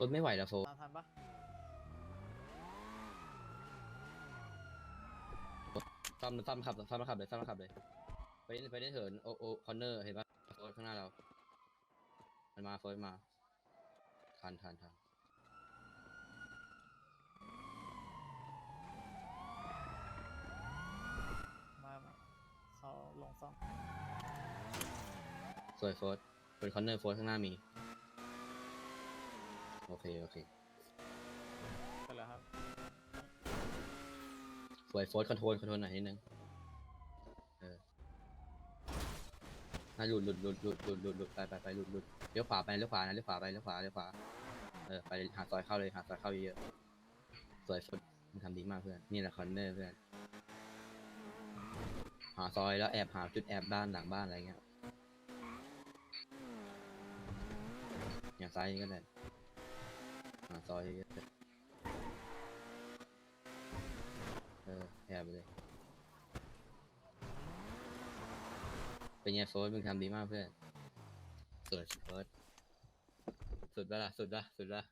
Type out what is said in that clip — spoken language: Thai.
รถไม่ไหวแล้วโฟตามทันปะซ่อมซ่อมขับซ่อมแล้วขับเลยซ่อมแล้วขับเลย ไปเล่นไปเล่นเถินโอโอคอนเนอร์เห็นปะโฟข้างหน้าเรามันมาโฟมาทันทันทันมามาเขาลงซ่อมสวยโฟร์เป็นคอนเนอร์โฟร์ข้างหน้ามีโอ เค โอเคไปแล้วครับสวยโฟร์คอนโทรลคอนโทรลหน่อยนิดนึงเออน่าหลุดหลุดหลุดหลุดหลุดหลุดหลุดไปไปไปหลุดหลุดเลี้ยวขวาไปเลี้ยวขวานะเลี้ยวขวาไปเลี้ยวขวาเลี้ยวขวาเออไปหาซอยเข้าเลยหาซอยเข้าเยอะๆสวยโฟร์มันทำดีมากเพื่อนนี่แหละคอนเนอร์เพื่อนหาซอยแล้วแอบหาจุดแอบบ้านหลังบ้านอะไรเงี้ยอย่างซ้ายนี่ก็ได้หาซอยเยอะๆเออแอบไปเลย เป็นไงโฟร์มึงทำดีมากเพื่อน สุดโฟร์สุดปะล่ะ สุดปะสุดปะ